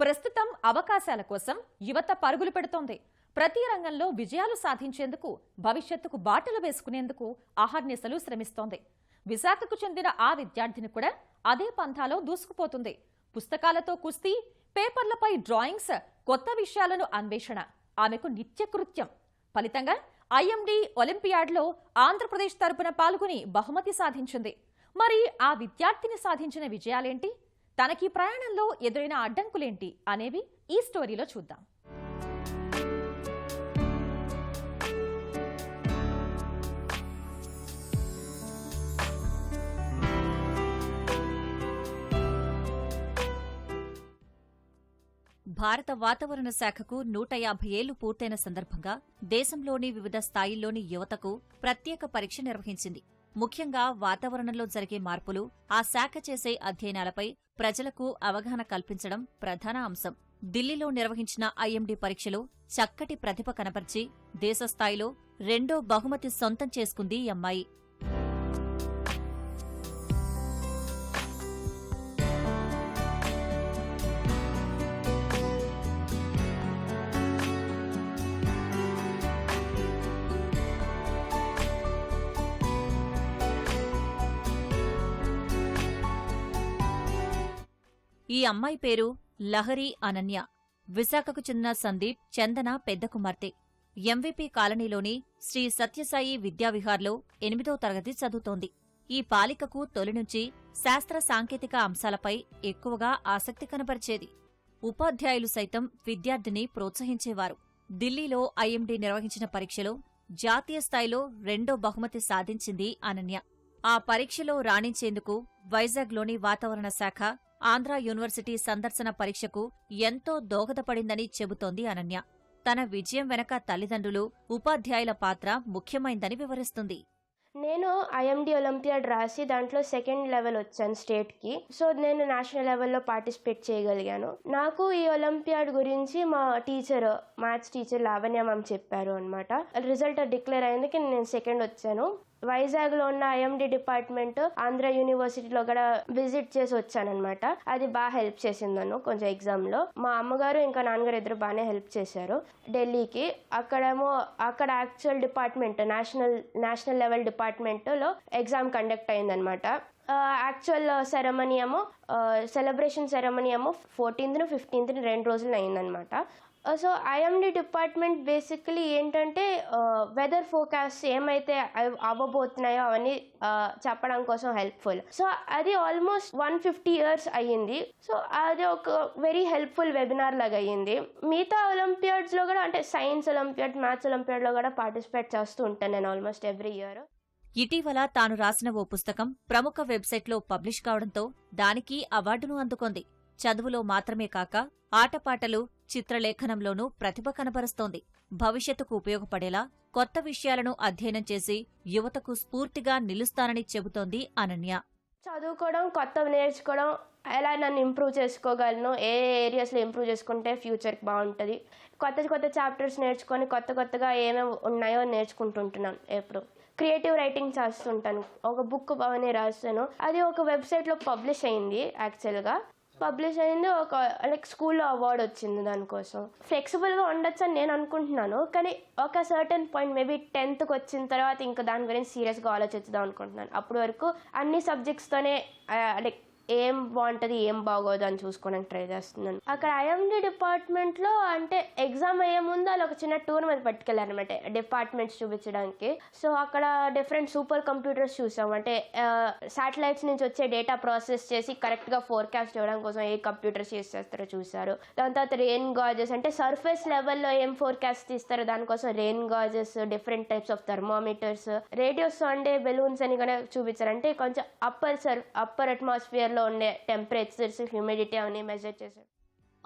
ప్రస్తుతం అవకాశాల కోసం యువత పరుగులు పెడుతోంది. ప్రతి రంగంలో విజయాలు సాధించేందుకు భవిష్యత్తుకు బాటలు వేసుకునేందుకు అహర్నిశలు శ్రమిస్తోంది. విశాఖకు చెందిన ఆ విద్యార్థిని కూడా అదే పంథాలో దూసుకుపోతుంది. పుస్తకాలతో కుస్తీ పేపర్లపై డ్రాయింగ్స్ కొత్త విషయాలను అన్వేషణ. ఆమెకు నిత్యకృత్యం ఫలితంగా ఐఎండి ఒలింపియాడ్లో ఆంధ్రప్రదేశ్ తరపున పాల్గొని బహుమతి సాధించింది. మరి ఆ విద్యార్థిని సాధించిన విజయాలేంటి? తనకి ప్రయాణంలో ఎదురైన అడ్డంకులేంటి అనేవి ఈ స్టోరీలో చూద్దాం. భారత వాతావరణ శాఖకు నూట యాభై ఏళ్ళు పూర్తయిన సందర్భంగా దేశంలోని వివిధ స్థాయిల్లోని యువతకు ప్రత్యేక పరీక్ష నిర్వహించింది. ముఖ్యంగా వాతావరణంలో జరిగే మార్పులు ఆ శాఖ చేసే అధ్యయనాలపై ప్రజలకు అవగాహన కల్పించడం ప్రధాన అంశం. ఢిల్లీలో నిర్వహించిన ఐఎండీ పరీక్షలో చక్కటి ప్రతిభ కనపర్చి దేశస్థాయిలో రెండో బహుమతి సొంతం చేసుకుంది ఈ అమ్మాయి. ఈ అమ్మాయి పేరు లహరి అనన్య. విశాఖకు చెందిన సందీప్ చందన పెద్ద కుమార్తె. ఎంవిపి కాలనీలోని శ్రీ సత్యసాయి విద్యావిహార్లో ఎనిమిదో తరగతి చదువుతోంది. ఈ బాలికకు తొలి నుంచి శాస్త్ర సాంకేతిక అంశాలపై ఎక్కువగా ఆసక్తి కనబరిచేది. ఉపాధ్యాయులు సైతం విద్యార్థిని ప్రోత్సహించేవారు. ఢిల్లీలో ఐఎండి నిర్వహించిన పరీక్షలో జాతీయ స్థాయిలో రెండో బహుమతి సాధించింది అనన్య. ఆ పరీక్షలో రాణించేందుకు వైజాగ్లోని వాతావరణ శాఖ ఆంధ్ర యూనివర్సిటీ సందర్శన పరీక్షకు ఎంతో దోహదపడిందని చెబుతోంది అనన్య. తన విజయం వెనక తల్లిదండ్రులు ఉపాధ్యాయుల పాత్ర ముఖ్యమైందని వివరిస్తుంది. నేను ఐఎండి ఒలింపియాడ్ రాసి దాంట్లో సెకండ్ లెవెల్ వచ్చాను స్టేట్కి. సో నేను నేషనల్ లెవెల్లో పార్టిసిపేట్ చేయగలిగాను. నాకు ఈ ఒలింపియాడ్ గురించి మా teacher maths teacher Lavanya ma'am చెప్పారు అనమాట రిజల్ట్ డిక్లేర్ అయ్యేందుకు నేను సెకండ్ వచ్చాను. వైజాగ్లో ఉన్న ఐఎండి డిపార్ట్మెంట్ ఆంధ్ర యూనివర్సిటీలో కూడా విజిట్ చేసి వచ్చానమాట అది బాగా హెల్ప్ చేసింది నన్ను కొంచెం ఎగ్జామ్లో. మా అమ్మగారు ఇంకా నాన్నగారు ఇద్దరు బాగానే హెల్ప్ చేశారు. ఢిల్లీకి అక్కడేమో అక్కడ actual department national national level డిపార్ట్మెంట్లో ఎగ్జామ్ కండక్ట్ అయిందనమాట యాక్చువల్ సెరమనీ ఏమో సెలబ్రేషన్ సెరమనీ ఏమో ఫోర్టీన్త్ను ఫిఫ్టీన్త్ని రెండు రోజులు అయిందనమాట సో ఐఎండి డిపార్ట్మెంట్ బేసిక్లీ ఏంటంటే uh, వెదర్ ఫోకాస్ట్ ఏమైతే అవ్వబోతున్నాయో అవన్నీ uh, చెప్పడం కోసం హెల్ప్ఫుల్ సో అది ఆల్మోస్ట్ వన్ ఫిఫ్టీ ఇయర్స్ అయ్యింది. సో అది ఒక వెరీ హెల్ప్ఫుల్ వెబినార్ లాగా అయ్యింది. మిగతా ఒలింపియాడ్స్లో కూడా అంటే సైన్స్ ఒలింపియాడ్ మ్యాథ్స్ ఒలింపియాడ్లో కూడా పార్టిసిపేట్ చేస్తూ ఉంటాను నేను ఆల్మోస్ట్ ఎవ్రీ ఇయర్ ఇటీవల తాను రాసిన ఓ పుస్తకం ప్రముఖ వెబ్సైట్లో పబ్లిష్ కావడంతో దానికి అవార్డును అందుకుంది. చదువులో మాత్రమే కాక ఆటపాటలు చిత్రలేఖనంలోనూ ప్రతిభ కనబరుస్తోంది. భవిష్యత్తుకు ఉపయోగపడేలా కొత్త విషయాలను అధ్యయనం చేసి యువతకు స్ఫూర్తిగా నిలుస్తానని చెబుతోంది అనన్య. చదువుకోవడం కొత్తవి నేర్చుకోవడం ఎలా నన్ను ఇంప్రూవ్ చేసుకోగలను ఏ ఏరియాస్లో ఇంప్రూవ్ చేసుకుంటే ఫ్యూచర్కి బాగుంటుంది. కొత్త కొత్త చాప్టర్స్ నేర్చుకొని కొత్త కొత్తగా ఏమేమి ఉన్నాయో నేర్చుకుంటుంటున్నాను ఎప్పుడు. క్రియేటివ్ రైటింగ్ చేస్తుంటాను. ఒక బుక్ బాగానే రాస్తాను. అది ఒక వెబ్సైట్లో పబ్లిష్ అయింది యాక్చువల్గా. పబ్లిష్ అయింది. ఒక లైక్ స్కూల్లో అవార్డు వచ్చింది దానికోసం. ఫ్లెక్సిబుల్గా ఉండొచ్చు అని నేను అనుకుంటున్నాను. కానీ ఒక సర్టన్ పాయింట్ మేబీ టెన్త్కి వచ్చిన తర్వాత ఇంకా దాని గురించి సీరియస్గా ఆలోచిద్దాం అనుకుంటున్నాను. అప్పటి వరకు అన్ని సబ్జెక్ట్స్తోనే లైక్ ఏం బాగుంటుంది ఏం బాగోదు అని చూసుకోవడానికి ట్రై చేస్తున్నాను. అక్కడ ఐఎండి డిపార్ట్మెంట్లో అంటే ఎగ్జామ్ అయ్యే ముందు వాళ్ళు ఒక చిన్న టూర్ మీద పట్టుకెళ్ళారు అనమాట డిపార్ట్మెంట్స్ చూపించడానికి. సో అక్కడ డిఫరెంట్ సూపర్ కంప్యూటర్స్ చూసాం. అంటే శాటిలైట్స్ నుంచి వచ్చే డేటా ప్రాసెస్ చేసి కరెక్ట్గా ఫోర్కాస్ట్ చేయడం కోసం ఏ కంప్యూటర్స్ యూస్ చేస్తారో చూసారు. దాని తర్వాత రెయిన్ గాజెస్ అంటే సర్ఫేస్ లెవెల్లో ఏం ఫోర్కాస్ట్ తీస్తారో దానికోసం rain gauges different types of thermometers radiosonde balloons అని కూడా చూపించారు. అంటే కొంచెం అప్పర్ సర్ అప్పర్ అట్మాస్ఫియర్లో ఉండే టెంపరేచర్స్ హ్యూమిడిటీ అవన్నీ మెజర్ చేశారు.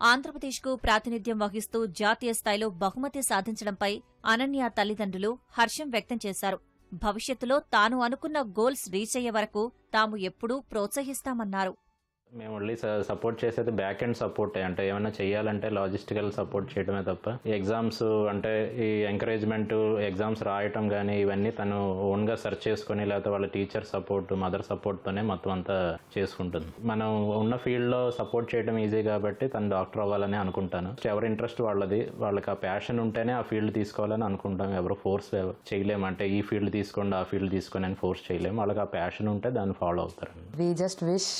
ఆంధ్రప్రదేశ్కు ప్రాతినిధ్యం వహిస్తూ జాతీయ స్థాయిలో బహుమతి సాధించడంపై అనన్య తల్లిదండ్రులు హర్షం వ్యక్తం చేశారు. భవిష్యత్తులో తాను అనుకున్న గోల్స్ రీచ్ అయ్యే వరకు తాము ఎప్పుడూ ప్రోత్సహిస్తామన్నారు. మేము ఓన్లీ సపోర్ట్ చేసేది బ్యాక్ ఎండ్ సపోర్ట్ అంటే ఏమైనా చేయాలంటే లాజిస్టికల్ సపోర్ట్ చేయడమే తప్ప. ఈ ఎగ్జామ్స్ అంటే ఈ ఎంకరేజ్మెంట్ ఎగ్జామ్స్ రాయటం కానీ ఇవన్నీ తను ఓన్గా సెర్చ్ చేసుకొని లేకపోతే వాళ్ళ టీచర్ సపోర్ట్ మదర్ సపోర్ట్తోనే మొత్తం అంతా చేసుకుంటుంది. మనం ఉన్న ఫీల్డ్లో సపోర్ట్ చేయడం ఈజీ కాబట్టి తను డాక్టర్ అవ్వాలని అనుకుంటాను. ఎవరి ఇంట్రెస్ట్ వాళ్ళది వాళ్ళకి ఆ ప్యాషన్ ఉంటేనే ఆ ఫీల్డ్ తీసుకోవాలని అనుకుంటాం. ఎవరు ఫోర్స్ చేయలేము. అంటే ఈ ఫీల్డ్ తీసుకోండి ఆ ఫీల్డ్ తీసుకోండి అని ఫోర్స్ చేయలేము. వాళ్ళకి ఆ ప్యాషన్ ఉంటే దాన్ని ఫాలో అవుతారు. We just wish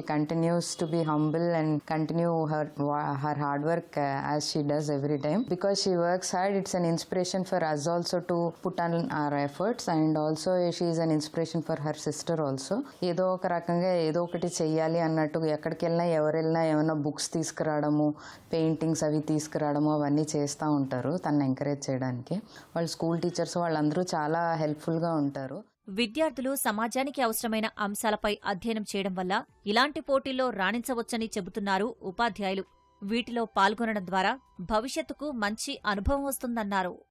uh, continue continues to be humble and continue her wa- her hard work uh, as she does every time. Because she works hard, it's an inspiration for us also to put on our efforts, and also she is an inspiration for her sister also. ఏదో ఒక రకంగా ఏదో ఒకటి చెయ్యాలి అన్నట్టు ఎక్కడికి వెళ్ళినా ఎవరు వెళ్ళినా ఏమైనా బుక్స్ తీసుకురావడము పెయింటింగ్స్ అవి తీసుకురావడము అవన్నీ చేస్తూ ఉంటారు తను ఎంకరేజ్ చేయడానికి వాళ్ళ స్కూల్ టీచర్స్ వాళ్ళందరూ చాలా హెల్ప్ఫుల్గా ఉంటారు విద్యార్థులు సమాజానికి అవసరమైన అంశాలపై అధ్యయనం చేయడం వల్ల ఇలాంటి పోటీల్లో రాణించవచ్చని చెబుతున్నారు ఉపాధ్యాయులు. వీటిలో పాల్గొనడం ద్వారా భవిష్యత్తుకు మంచి అనుభవం వస్తుందన్నారు.